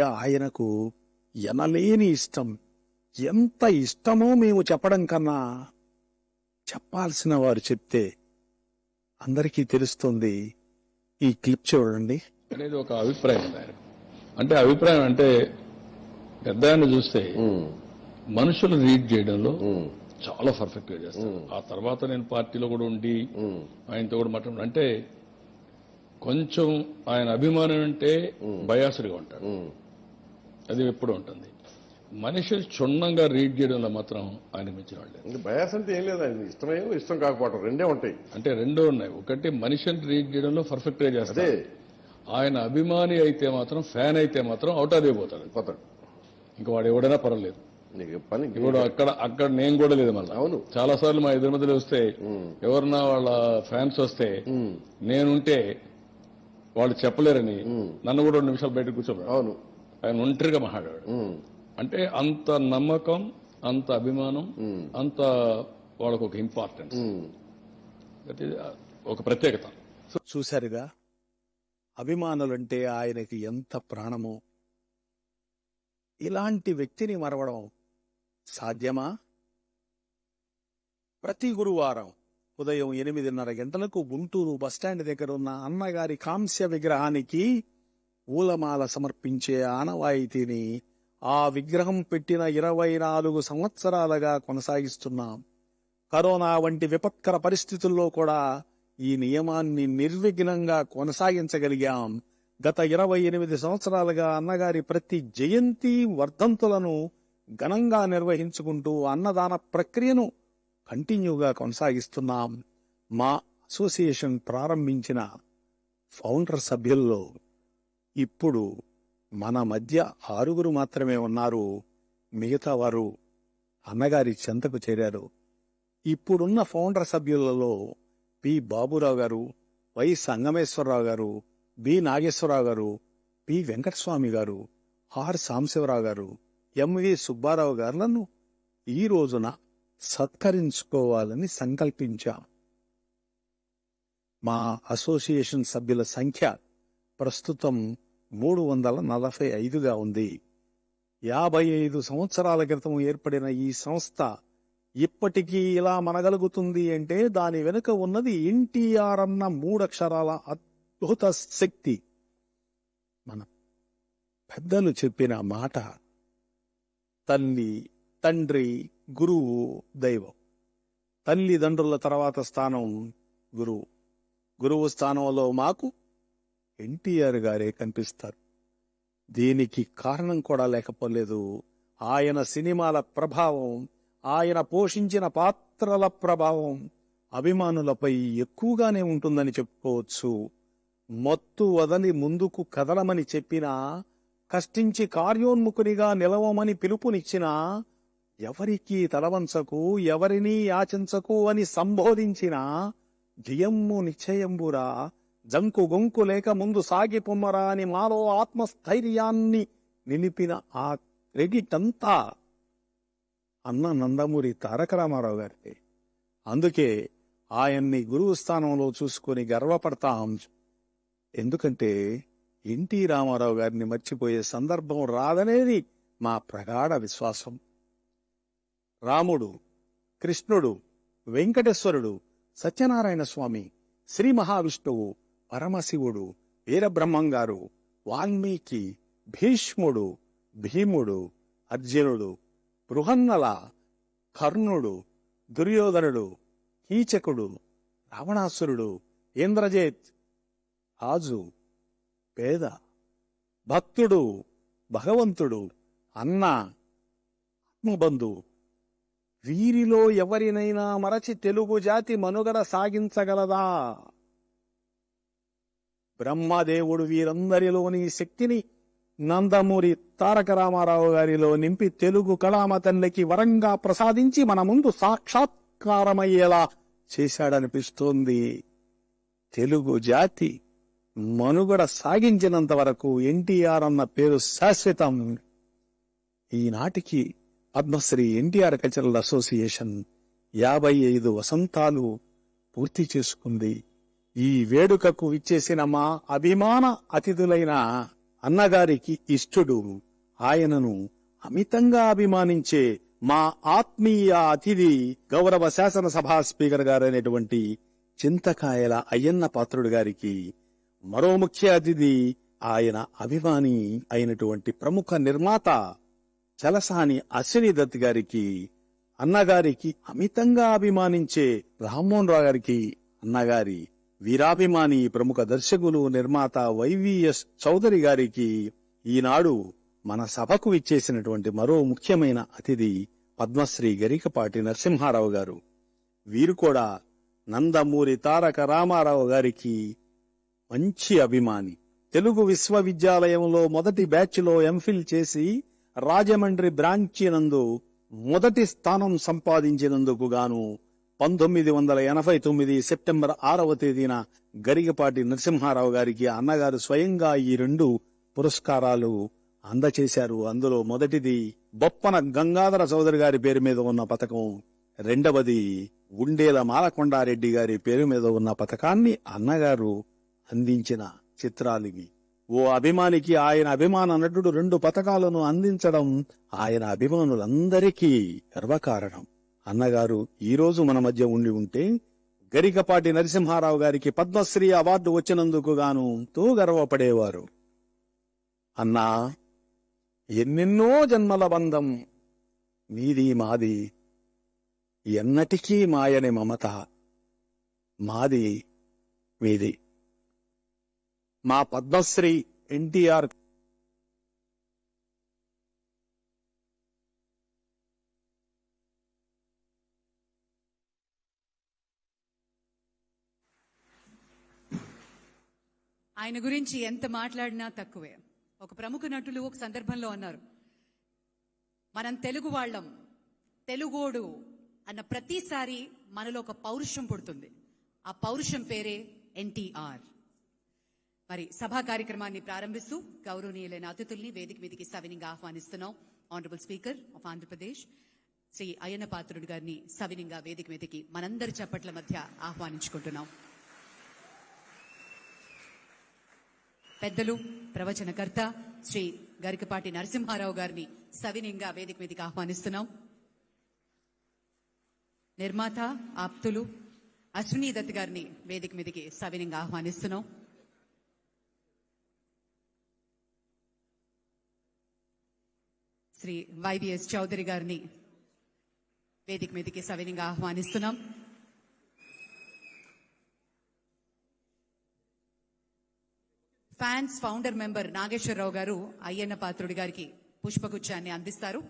ఆయనకు ఎనలేని ఇష్టం. ఎంత ఇష్టమో మేము చెప్పడం కన్నా చెప్పాల్సిన వారు చెప్తే అందరికీ తెలుస్తుంది. ఈ క్లిప్ చూడండి. అనేది ఒక అభిప్రాయం ఉంది ఆయన. అంటే అభిప్రాయం అంటే పెద్ద ఆయన చూస్తే మనుషులు రీడ్ చేయడంలో చాలా పర్ఫెక్ట్గా చేస్తారు ఆ తర్వాత నేను పార్టీలో కూడా ఉండి ఆయనతో కూడా మాట్లాడు అంటే కొంచెం ఆయన అభిమానం అంటే బయాసుడిగా ఉంటాడు. అది ఎప్పుడు ఉంటుంది. మనిషి క్షుణ్ణంగా రీడ్ చేయడంలో మాత్రం ఆయన మించిన వాళ్ళు బయాస్ అంటే ఏం లేదు ఆయన. ఇష్టమే ఇష్టం కాకపోవటం. రెండే ఉంటాయి. అంటే రెండో ఉన్నాయి. ఒకటి మనిషిని రీడ్ చేయడంలో పర్ఫెక్ట్గా అదే. చేస్తారు ఆయన అభిమాని అయితే మాత్రం ఫ్యాన్ అయితే మాత్రం అవుట్ అదిపోతాడు పోతాడు. ఇంకా వాడు ఎవడైనా పర్వాలేదు. నీకు పని ఇప్పుడు అక్కడ అక్కడ నేను కూడా లేదు మళ్ళీ. అవును. చాలా సార్లు మా ఎదురు మధ్యలో వస్తే ఎవరన్నా వాళ్ళ ఫ్యాన్స్ వస్తే నేనుంటే వాళ్ళు చెప్పలేరని నన్ను కూడా రెండు నిమిషాలు బయట కూర్చోబెట్టాడు అవును. ఆయన ఒంటరిగా ఉమ్. అంటే అంత నమ్మకం అంత అభిమానం అంత వాళ్ళకు ఒక ఇంపార్టెన్స్ ఉమ్. అది ఒక ప్రత్యేకత. చూశారుగా అభిమానులంటే ఆయనకి ఎంత ప్రాణమో. ఇలాంటి వ్యక్తిని మరవడం సాధ్యమా? ప్రతి గురువారం ఉదయం ఎనిమిదిన్నర గంటలకు గుంటూరు బస్టాండ్ దగ్గర ఉన్న అన్నగారి కాంస్య విగ్రహానికి పూలమాల సమర్పించే ఆనవాయితీని ఆ విగ్రహం పెట్టిన ఇరవై నాలుగు సంవత్సరాలుగా కొనసాగిస్తున్నాం. కరోనా వంటి విపత్కర పరిస్థితుల్లో కూడా ఈ నియమాన్ని నిర్విఘ్నంగా కొనసాగించగలిగాం. గత ఇరవై ఎనిమిది సంవత్సరాలుగా అన్నగారి ప్రతి జయంతి వర్ధంతులను ఘనంగా నిర్వహించుకుంటూ అన్నదాన ప్రక్రియను కంటిన్యూగా కొనసాగిస్తున్నాం. మా అసోసియేషన్ ప్రారంభించిన ఫౌండర్ సభ్యుల్లో ఇప్పుడు మన మధ్య ఆరుగురు మాత్రమే ఉన్నారు. మిగతా వారు అన్నగారి చెంతకు చేరారు. ఇప్పుడున్న ఫౌండర్ సభ్యులలో పి. బాబురావు గారు వై. సంగమేశ్వరరావు గారు బి. నాగేశ్వరరావు గారు పి. వెంకటస్వామి గారు ఆర్. సాంశివరావు గారు ఎంవి సుబ్బారావు గారులను ఈ రోజున సత్కరించుకోవాలని సంకల్పించాం. మా అసోసియేషన్ సభ్యుల సంఖ్య ప్రస్తుతం మూడు వందల నలభై ఐదుగా ఉంది. యాభై ఐదు సంవత్సరాల క్రితం ఏర్పడిన ఈ సంస్థ ఇప్పటికీ ఇలా మనగలుగుతుంది అంటే దాని వెనుక ఉన్నది ఎన్టీఆర్ అన్న మూడక్షరాల అద్భుత శక్తి. మన పెద్దలు చెప్పిన మాట తల్లి తండ్రి గురువు దైవం. తల్లిదండ్రుల తర్వాత స్థానం గురువు. గురువు స్థానంలో మాకు ఎన్టీఆర్ గారే కనిపిస్తారు. దీనికి కారణం కూడా లేకపోలేదు. ఆయన సినిమాల ప్రభావం ఆయన పోషించిన పాత్రల ప్రభావం అభిమానులపై ఎక్కువగానే ఉంటుందని చెప్పుకోవచ్చు. మత్తు వదని ముందుకు కదలమని చెప్పినా కష్టించి కార్యోన్ముఖునిగా నిలవమని పిలుపునిచ్చినా ఎవరికీ తలవంచకు ఎవరినీ యాచించకు అని సంబోధించిన జయమ్ము నిశ్చయంబురా జంకు గొంకు లేక ముందు సాగిపొమ్మరా అని మాలో ఆత్మస్థైర్యాన్ని నిలిపిన ఆ క్రెడిట్ అంతా అన్న నందమూరి తారక రామారావు గారికి అందుకే ఆయన్ని గురువు స్థానంలో చూసుకొని గర్వపడతాం. ఎందుకంటే ఎన్టీ రామారావు గారిని మర్చిపోయే సందర్భం రాదనేది మా ప్రగాఢ విశ్వాసం. రాముడు కృష్ణుడు వెంకటేశ్వరుడు సత్యనారాయణ స్వామి శ్రీ మహావిష్ణువు పరమశివుడు వీరబ్రహ్మంగారు వాల్మీకి భీష్ముడు భీముడు అర్జునుడు బృహన్నల కర్ణుడు దుర్యోధనుడు కీచకుడు రావణాసురుడు ఇంద్రజేత్ రాజు పేద భక్తుడు భగవంతుడు అన్న ఆత్మబంధు. వీరిలో ఎవరినైనా మరచి తెలుగు జాతి మనుగడ సాగించగలదా? బ్రహ్మదేవుడు వీరందరిలోని శక్తిని నందమూరి తారక రామారావు గారిలో నింపి తెలుగు కళామ తల్లికి వరంగా ప్రసాదించి మన ముందు సాక్షాత్కారమయ్యేలా చేశాడనిపిస్తోంది. తెలుగు జాతి మనుగడ సాగించినంత వరకు ఎన్టీఆర్ అన్న పేరు శాశ్వతం. ఈనాటికి పద్మశ్రీ ఎన్టీఆర్ కల్చరల్ అసోసియేషన్ యాభై ఐదు వసంతాలు పూర్తి చేసుకుంది. ఈ వేడుకకు ఇచ్చేసిన మా అభిమాన అతిథులైన అన్నగారికి ఇష్టుడు. ఆయనను అమితంగా అభిమానించే మా ఆత్మీయ అతిథి గౌరవ శాసనసభా స్పీకర్ గారైనటువంటి చింతకాయల అయ్యన్న పాత్రుడు గారికి మరో ముఖ్య అతిథి ఆయన అభిమాని అయినటువంటి ప్రముఖ నిర్మాత చలసాని అశ్విని దత్ గారికి అన్నగారికి అమితంగా అభిమానించే రామ్మోహన్ రావు గారికి అన్నగారి వీరాభిమాని ప్రముఖ దర్శకులు నిర్మాత వైవిఎస్ చౌదరి గారికి ఈనాడు మన సభకు ఇచ్చేసినటువంటి మరో ముఖ్యమైన అతిథి పద్మశ్రీ గరికపాటి నరసింహారావు గారు. వీరు కూడా నందమూరి తారక రామారావు గారికి మంచి అభిమాని. తెలుగు విశ్వవిద్యాలయంలో మొదటి బ్యాచ్లో ఎంఫిల్ చేసి రాజమండ్రి బ్రాంచి నందు మొదటి స్థానం సంపాదించినందుకు గాను పంతొమ్మిది వందల ఎనభై తొమ్మిది సెప్టెంబర్ ఆరవ తేదీన గరిగపాటి నరసింహారావు గారికి అన్నగారు స్వయంగా ఈ రెండు పురస్కారాలు అందచేశారు. అందులో మొదటిది బొప్పన గంగాధర చౌదరి గారి పేరు మీద ఉన్న పథకం రెండవది ఉండేల మాలకొండారెడ్డి గారి పేరు మీద ఉన్న పథకాన్ని అన్నగారు అందించిన చిత్రాలివి ఓ అభిమానికి ఆయన అభిమాన నటుడు రెండు పథకాలను అందించడం ఆయన అభిమానులందరికీ గర్వకారణం. అన్నగారు ఈరోజు మన మధ్య ఉండి ఉంటే గరికపాటి నరసింహారావు గారికి పద్మశ్రీ అవార్డు వచ్చినందుకు గాను ఎంతో గర్వపడేవారు. అన్నా ఎన్నెన్నో జన్మల బంధం మీది మాది ఎన్నటికీ మాయని మమత మాది మీది. మా పద్మశ్రీ ఎన్టీఆర్ ఆయన గురించి ఎంత మాట్లాడినా తక్కువే. ఒక ప్రముఖ నటులు ఒక సందర్భంలో అన్నారు మనం తెలుగు వాళ్ళం తెలుగోడు అన్న ప్రతిసారి మనలో ఒక పౌరుషం పుడుతుంది. ఆ పౌరుషం పేరే ఎన్టీఆర్ మరి సభా కార్యక్రమాన్ని ప్రారంభిస్తూ గౌరవనీయులైన అతిథుల్ని వేదిక మీదకి సవినింగా ఆహ్వానిస్తున్నాం. Honourable speaker of Andhra Pradesh Shri Ayyanna Patrudu గారిని సవినింగా వేదిక మీదకి మనందరి చప్పట్ల మధ్య ఆహ్వానించుకుంటున్నాం. పెద్దలు ప్రవచనకర్త శ్రీ గరికపాటి నరసింహారావు గారిని సవినీయంగా వేదిక మీదకి ఆహ్వానిస్తున్నాం. నిర్మాత ఆప్తులు అశ్విని దత్ గారిని వేదిక మీదకి సవినీయంగా ఆహ్వానిస్తున్నాం. శ్రీ వైవిఎస్ చౌదరి గారిని వేదిక మీదకి సవినీయంగా ఆహ్వానిస్తున్నాం. ఫ్యాన్స్ ఫౌండర్ మెంబర్ నాగేశ్వరరావు గారు అయ్యన్న పాత్రుడి గారికి పుష్పగుచ్చాన్ని అందిస్తారు.